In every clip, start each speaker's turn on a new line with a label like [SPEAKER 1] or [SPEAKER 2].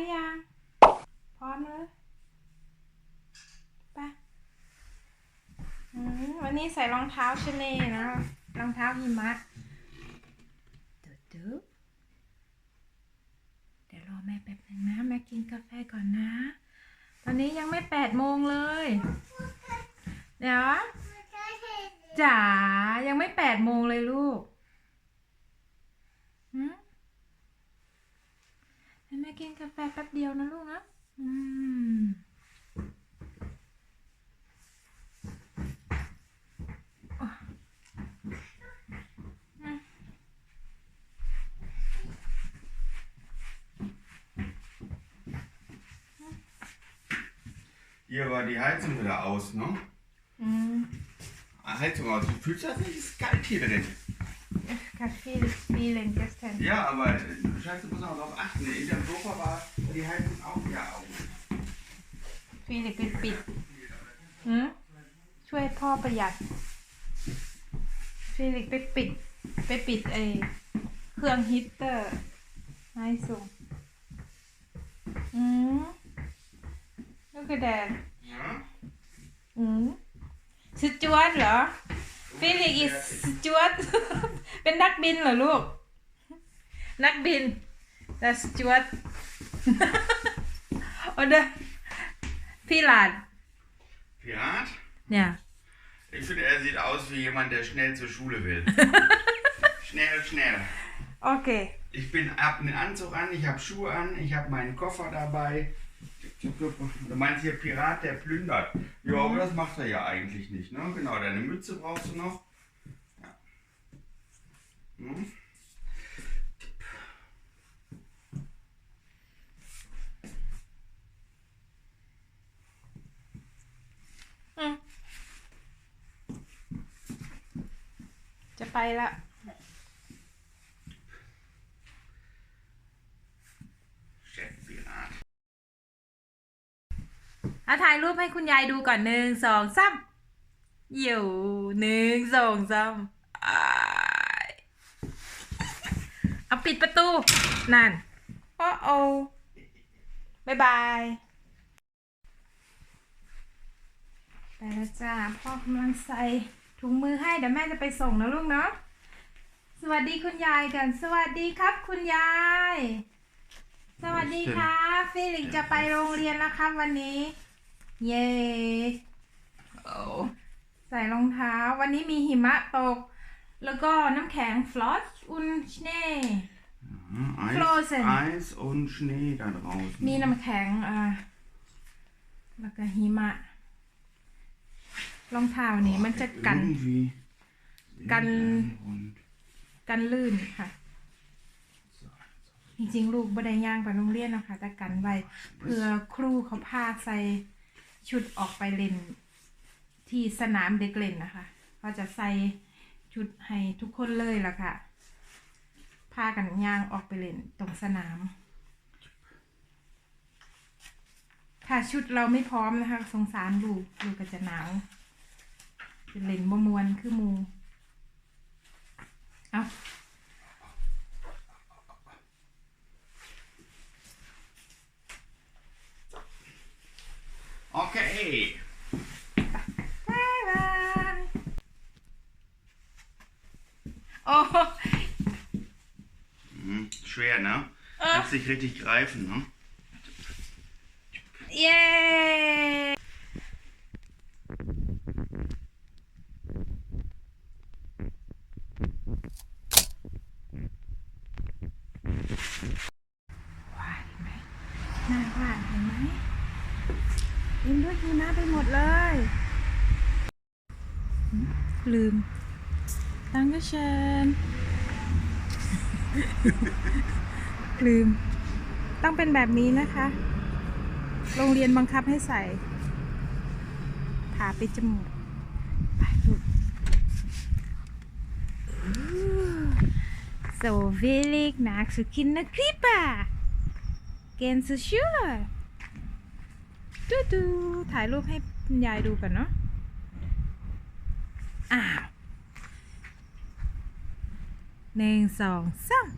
[SPEAKER 1] รือยัง พร้อมเลยไปวันนี้ใส่รองเท้าชะเนนะ รองเท้าหิมะตึ๊ดตึ๊ดเดี๋ยวรอแม่แป๊บนึงนะ แม่กินกาแฟก่อนนะ ตอนนี้ยังไม่แปดโมงเลย เดี๋ยวจ๋ายังไม่แปดโมงเลยลูกหืม ให้แม่กินกาแฟแป๊บเดียวนะลูกนะ อืม
[SPEAKER 2] Hier war die Heizung wieder aus, ne?
[SPEAKER 1] อืม
[SPEAKER 2] Heizung aus. Du fühlst das nicht? Es ist kalt hier drin.
[SPEAKER 1] คาฟีฟีเลนเกสเทน
[SPEAKER 2] Ja, aber äh, Scheiße, muss man darauf achten. In dem Sofa war die Heizung auch wieder aus.
[SPEAKER 1] ฟีเลนปิดปิดหืมช่วยพ่อประหยัดฟีลิกไปปิด ไปปิดไอเครื่องฮีตเตอร์ให้สูงอืมลูกกระแดด
[SPEAKER 2] Ja?
[SPEAKER 1] อืมสจวตเหรอฟิลิกอีสจวต เป็นนักบินเหรอลูก นักบินแต่สจวต โอ้เด้อพี่หลาน
[SPEAKER 2] Pirat?
[SPEAKER 1] เนี่ย
[SPEAKER 2] Ich finde, er sieht aus wie jemand, der schnell zur Schule will. schnell, schnell.
[SPEAKER 1] โอเค
[SPEAKER 2] Ich bin hab einen Anzug an, ich habe Schuhe an, ich habe meinen Koffer dabei. Du meinst hier Pirat, der plündert. Ja, aber das macht er ja eigentlich nicht, ne? Genau, deine Mütze brauchst du noch. Ja. Hm?
[SPEAKER 1] อืมจะไปละ
[SPEAKER 2] Chef Pirat.
[SPEAKER 1] เอาถ่ายรูปให้คุณยายดูก่อนหนึ่งสองสามอยู่หนึ่งสองสามอ้ายเอา ปิดประตู นั่นโอ้โอบายบาย ไปแล้วจ้า พ่อกำลังใส่ถุงมือให้เดี๋ยวแม่จะไปส่งนะลูกเนาะ สวัสดีคุณยายกัน สวัสดีครับคุณยาย สวัสดีครับฟิลิกจะไปโรงเรียนแล้วครับวันนี้ เย้โอ้ใส่รองเท้า วันนี้มีหิมะตก แล้วก็น้ำแข็งฟลอชอุนชเน่
[SPEAKER 2] Ja, Eis,
[SPEAKER 1] Frozen.
[SPEAKER 2] Eis und Schnee da draußen.
[SPEAKER 1] มีน้ำแข็งอ่าแล้วก็หิมะรองเท้านี้มันจะกัน
[SPEAKER 2] Irgendwie
[SPEAKER 1] Gan-
[SPEAKER 2] und
[SPEAKER 1] กันลื่นค่ะ จริงๆ ลูกบ่ได้ย่างไปโรงเรียนนะคะแต่กันไว้เพื่อครูเขาพาใส่ชุดออกไปเล่น ที่สนามเด็กเล่นนะคะ ก็จะใส่ ชุดให้ทุกคนเลยล่ะค่ะ พากันย่างออกไปเล่นตรงสนาม ถ้าชุดเราไม่พร้อมนะคะ สงสารลูกลูกก็จะหนาวจะเล่นบมวนคือมู เอา
[SPEAKER 2] Okay.
[SPEAKER 1] บายบาย โอ้
[SPEAKER 2] Hm, schwer, ne?
[SPEAKER 1] Ah.
[SPEAKER 2] Kannst nicht richtig greifen, ne?
[SPEAKER 1] เย้ว้าเห็นไหมหน้าว่าเห็นไหมเห็นด้วยหิมะไปหมดเลย ลืม ตังก็เชิญลืม ต้องเป็นแบบนี้นะคะ โรงเรียนบังคับให้ใส่ผาปิดจมูกไปลูก So will ich nach zu Kinderkrippe. Gehen zur Schule. ดูดูถ่ายรูปให้ยายดูก่อนเนาะอ้าว หนึ่งสองสาม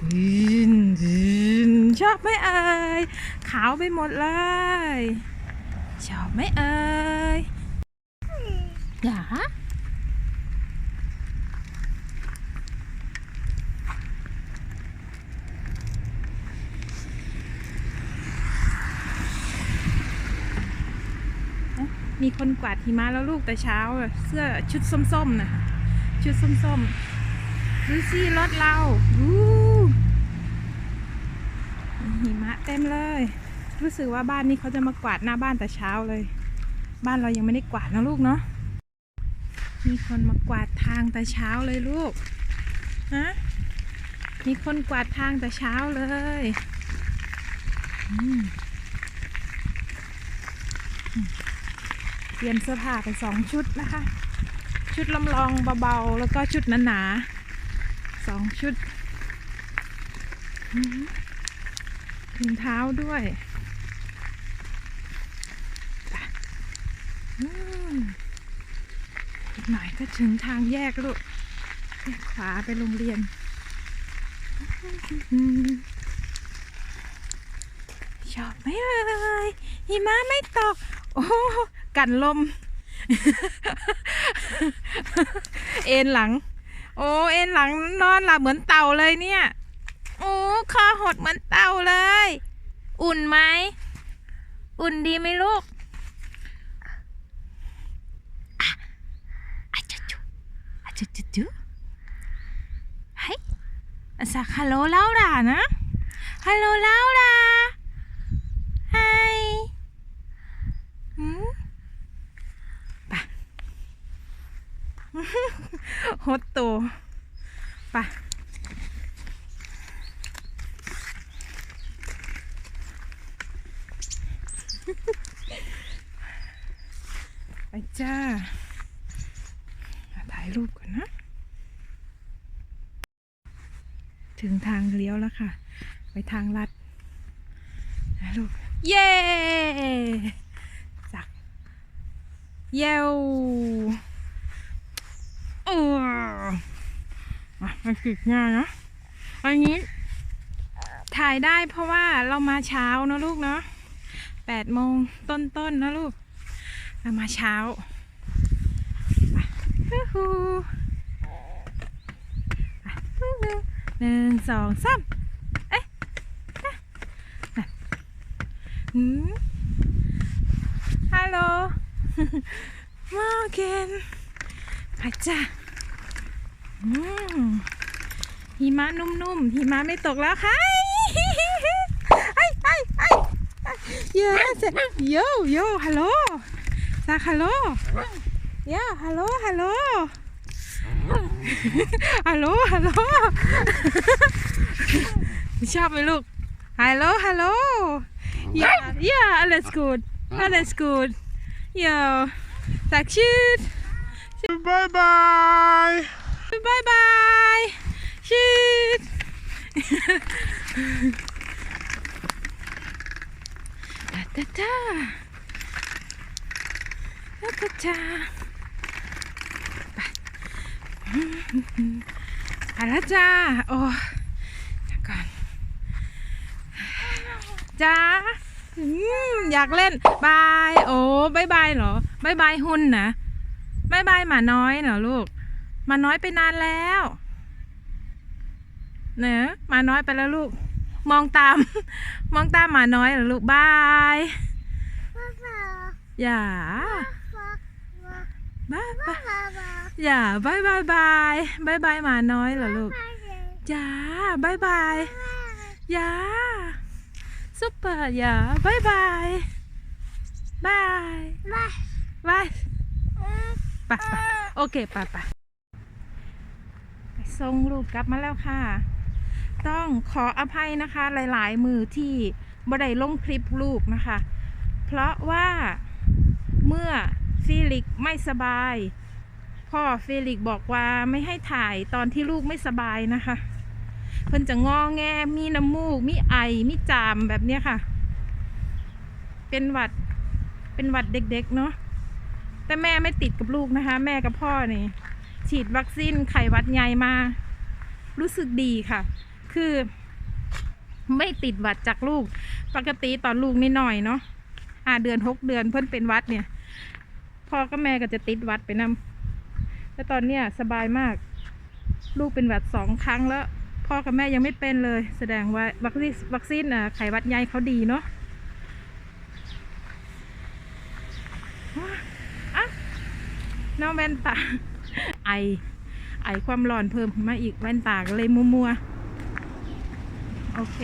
[SPEAKER 1] ตื่นชอบไหมเอ่ยขาวไปหมดเลย ชอบไหมเอ่ยอย่ามีคนกวาดหิมะแล้วลูกแต่เช้าอะเสื้อชุดส้มๆนะ ชุดส้มๆดูสิรถเราวู้หิมะเต็มเลย รู้สึกว่าบ้านนี้เขาจะมากวาดหน้าบ้านแต่เช้าเลย บ้านเรายังไม่ได้กวาดนะลูกเนาะมีคนมากวาดทางแต่เช้าเลยลูกฮะมีคนกวาดทางแต่เช้าเลยเตรียมเสื้อผ้าไปสองชุดนะคะ ชุดลำลองเบาๆ แล้วก็ชุดหนาๆสองชุดถุงเท้าด้วยอีกหน่อยก็ถึงทางแยกลูกแยกขวาไปโรงเรียน ชอบไหมเอ่ยหิมะไม่ตก โอ้ กันลม เอ็นหลัง โอ้เอ็นหลังนอนหลับเหมือนเต่าเลยเนี่ย โอ้คอหดเหมือนเต่าเลย อุ่นไหม อุ่นดีไหมลูกอะอะจุจุอะจุจุจุเฮ้ยสักฮัลโหลลาวดานะ ฮัลโหลลาวดาไฮหืมไป ฮดโตไปไปจ้า ถ่ายรูปก่อนนะ ถึงทางเลี้ยวแล้วค่ะ ไปทางลัดนะลูกเย้จักเย้วเอออะ มันกิดง่ายนะอันนี้ ถ่ายได้เพราะว่าเรามาเช้านะลูกเนาะแปดโมงต้นๆนนะลูกเรามาเช้าฮู้ฮูหนึ่งสองสามเอ๊ะอืมฮัลโหลมอร์เกนไปจ้ะอืม หิมะนุ่มๆหิมะไม่ตกแล้วค่ะไอ้ไอ้ไอ้เยอะเสร็จโยโย่ฮัลโหลซาฮัลโหลย่าฮัลโหลฮัลโหลฮัลโหลฮัลโหลชอบไหมลูกฮัลโหลฮัลโหลย่าย่า alles gut alles gut โย่สักชืด
[SPEAKER 2] Bye bye.
[SPEAKER 1] บายบายชืดตาตาตาตาตาตาไปแล้วจ้า โอ้ยก่อนจ้าอืมอยากเล่นบาย โอ้บายบายเหรอบายบายหุ่นนะบายบายหมาน้อยเหรอลูก มาน้อยไปนานแล้วเนอะมาน้อยไปแล้วลูก มองตาม มองตามหมาน้อยเหรอลูกบายอย่าบายบายอย่าบายบายบายบายบายหมาน้อยเหรอลูกอย่าบายบายอย่าซุปเปอร์อย่าบายบายบายบายไปไปโอเคไปไป ไปส่งลูกกลับมาแล้วค่ะ ต้องขออภัยนะคะหลาย ๆ มือที่บ่ได้ลงคลิปลูกนะคะ เพราะว่าเมื่อฟิลิกไม่สบาย พ่อฟิลิกบอกว่าไม่ให้ถ่ายตอนที่ลูกไม่สบายนะคะ เพิ่นจะงอแงมีน้ำมูก มีไอ มีจามแบบเนี้ยค่ะ เป็นหวัดเป็นหวัดเด็ก ๆ เนาะแต่แม่ไม่ติดกับลูกนะคะ แม่กับพ่อนี่ ฉีดวัคซีนไข้หวัดใหญ่มา รู้สึกดีค่ะ คือไม่ติดหวัดจากลูก ปกติตอนลูกนิดหน่อยเนาะห้าเดือนหกเดือนเพิ่นเป็นวัดเนี่ยพ่อกับแม่ก็จะติดวัดไปนำแต่ตอนเนี้ยสบายมาก ลูกเป็นหวัดสองครั้งแล้ว พ่อกับแม่ยังไม่เป็นเลย แสดงว่าวัคซีนวัคซีนอะไขหวัดใหญ่เขาดีเนาะอะน้องแว่นตา ไอ ไอความร้อนเพิ่มขึ้นมาอีกแว่นตาก็เลยมัวๆ โอเค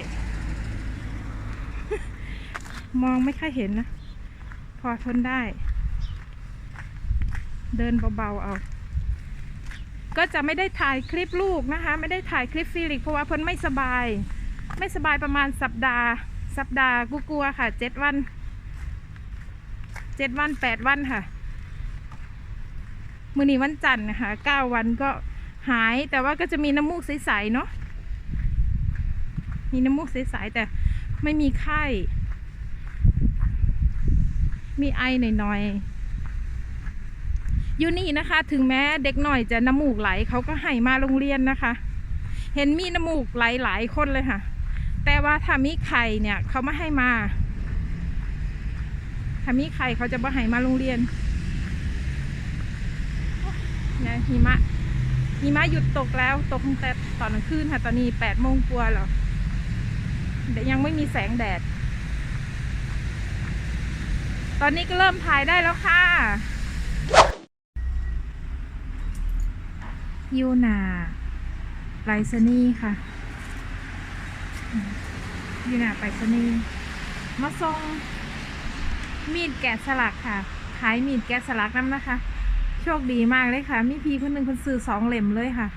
[SPEAKER 1] มองไม่ค่อยเห็นนะ พอทนได้ เดินเบาๆเอา ก็จะไม่ได้ถ่ายคลิปลูกนะคะ ไม่ได้ถ่ายคลิปฟิลิก เพราะว่าเพิ่นไม่สบาย ไม่สบายประมาณสัปดาห์ สัปดาห์กูกลัวค่ะเจ็ดวันเจ็ดวันแปดวันค่ะ มื่อนี้วันจันทร์นะคะเก้าวันก็หายแต่ว่าก็จะมีน้ำมูกใสๆเนาะมีน้ำมูกใสๆแต่ไม่มีไข้ มีไอหน่อยๆอยู่นี่นะคะ ถึงแม้เด็กหน่อยจะน้ำมูกไหลเขาก็ให้มาโรงเรียนนะคะ เห็นมีน้ำมูกไหลหลายคนเลยค่ะ แต่ว่าถ้ามีไข่เนี่ยเขาไม่ให้มาถ้ามีไข่เขาจะไม่ให้มาโรงเรียน เนี่ยหิมะหิมะหยุดตกแล้วตกตั้งแต่ตอนกลางคืนค่ะ ตอนนี้แปดโมงกว่าแล้วแต่ยังไม่มีแสงแดด ตอนนี้ก็เริ่มถ่ายได้แล้วค่ะยูนาไปรษณีย์ค่ะยูนาไปรษณีย์มาส่งมีดแกะสลักค่ะ ขายมีดแกะสลักน้ำนะคะ ชคดีมากเลยค่ะ มีพี่คนหนึ่งคนซื้อสองเล่มเลยค่ะ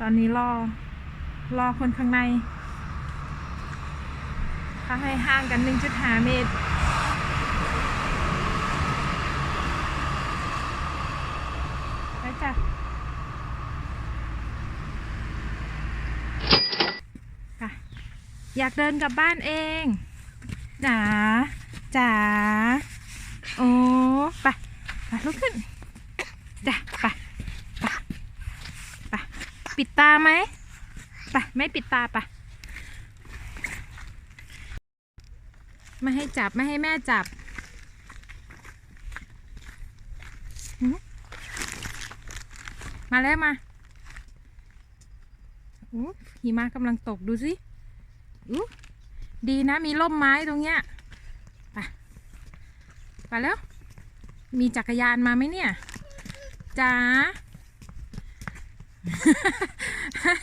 [SPEAKER 1] ตอนนี้รอ รอคนข้างในเขาให้ห่างกันหนึ่งจุดห้าเมตรไปจ้ะค่ะ อยากเดินกลับบ้านเองจ๋าจ๋าโอ้ไป ลุกขึ้นจ้ะไปไปไปปิดตาไหมไปไม่ปิดตาไปไม่ให้จับไม่ให้แม่จับมมาแล้วมาอู้หิมะกำลังตกดูสิอู้ดีนะมีร่มไม้ตรงเนี้ย ไป ไปแล้ว มีจักรยานมาไหมเนี่ยจ๋า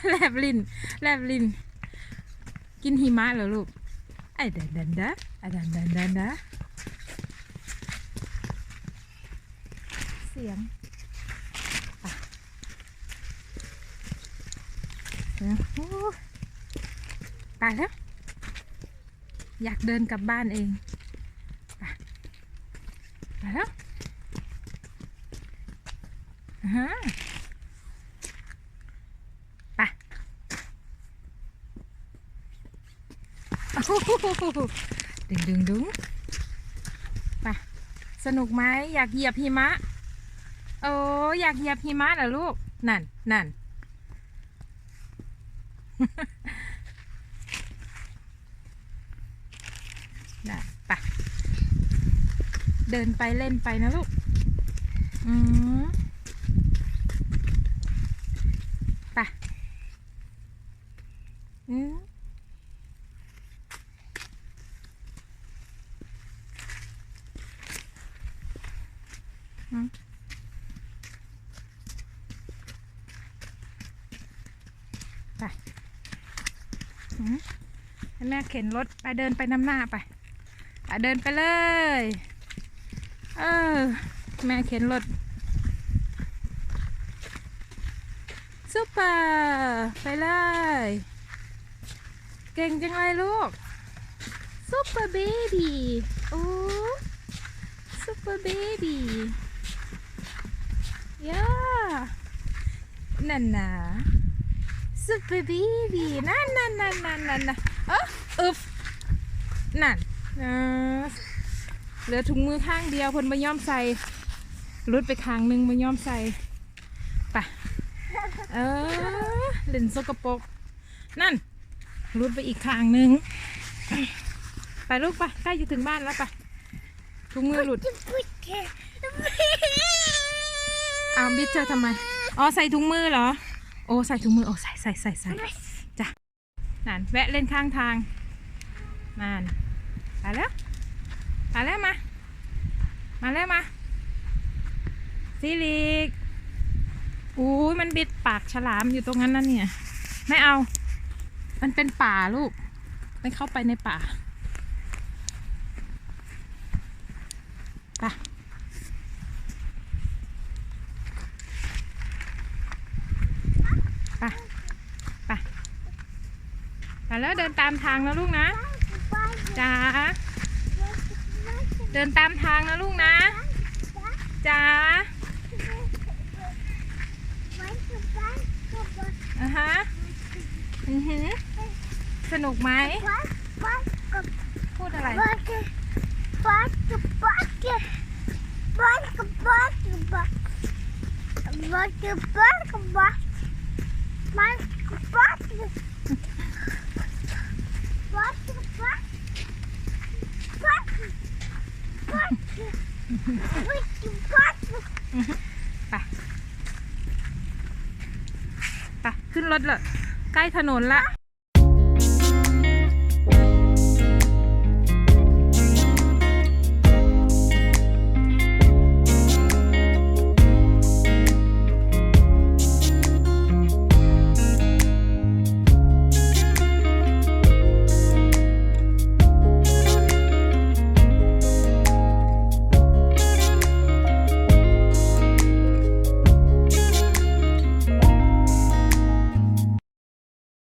[SPEAKER 1] แลบลินแลบลิน กินหิมะเหรอลูกไอ้ดันดันดะไอ้ดันดันดันดะเสียงตายแล้ว อยากเดินกลับบ้านเอง ไปแล้ว ฮะไปโอ้โหดึงดึงดึงไปสนุกไหมอยากเหยียบหิมะ โอ้อยากเหยียบหิมะเหรอลูก นั่นนั่นได้ไปะเดินไปเล่นไปนะลูก อืมไปะอืมอืมไปอืม ให้แม่เข็นรถไปเดินไปน้ำหน้าไปไปเดินไปเลย เออ แม่เข็นรถซุปเปอร์ไปเลย เก่งจังเลยลูกซุปเปอร์เบบี้โอ้ซุปเปอร์เบบี้ย่านั่นนะซุปเปอร์เบบี้นั่นนั่นนั่นนั่นนั่นนะเออ อึฟนั่นเหลือถุงมือข้างเดียวพนไม่ย่อมใส่รุดไปข้างหนึ่งไม่ย่อมใส่ไปเออเล่นสกปรกนั่นรุดไปอีกข้างหนึ่งไปลูกไปใกล้จะถึงบ้านแล้วไปถุงมือหลุดอ้าวบิดเจอทำไมอ๋อใส่ถุงมือเหรอ โอ้ใส่ถุงมือโอ้ใส่ใส่ใส่ใส่จ้ะนั่นแวะเล่นข้างทาง นั่นไปแล้วไปแล้วมา มาแล้วมาซิลิกอุ้ยมันบิดปากฉลามอยู่ตรงนั้นนั่นเนี่ย ไม่เอา มันเป็นป่าลูก ไม่เข้าไปในป่าไปไปไปไปแล้วเดินตามทางนะลูกนะ จ้าเดินตามทางนะลูกนะจ้าอะฮะอือหือสนุกไหมพูดอะไร ไป ขึ้นรถเลยใกล้ถนนละ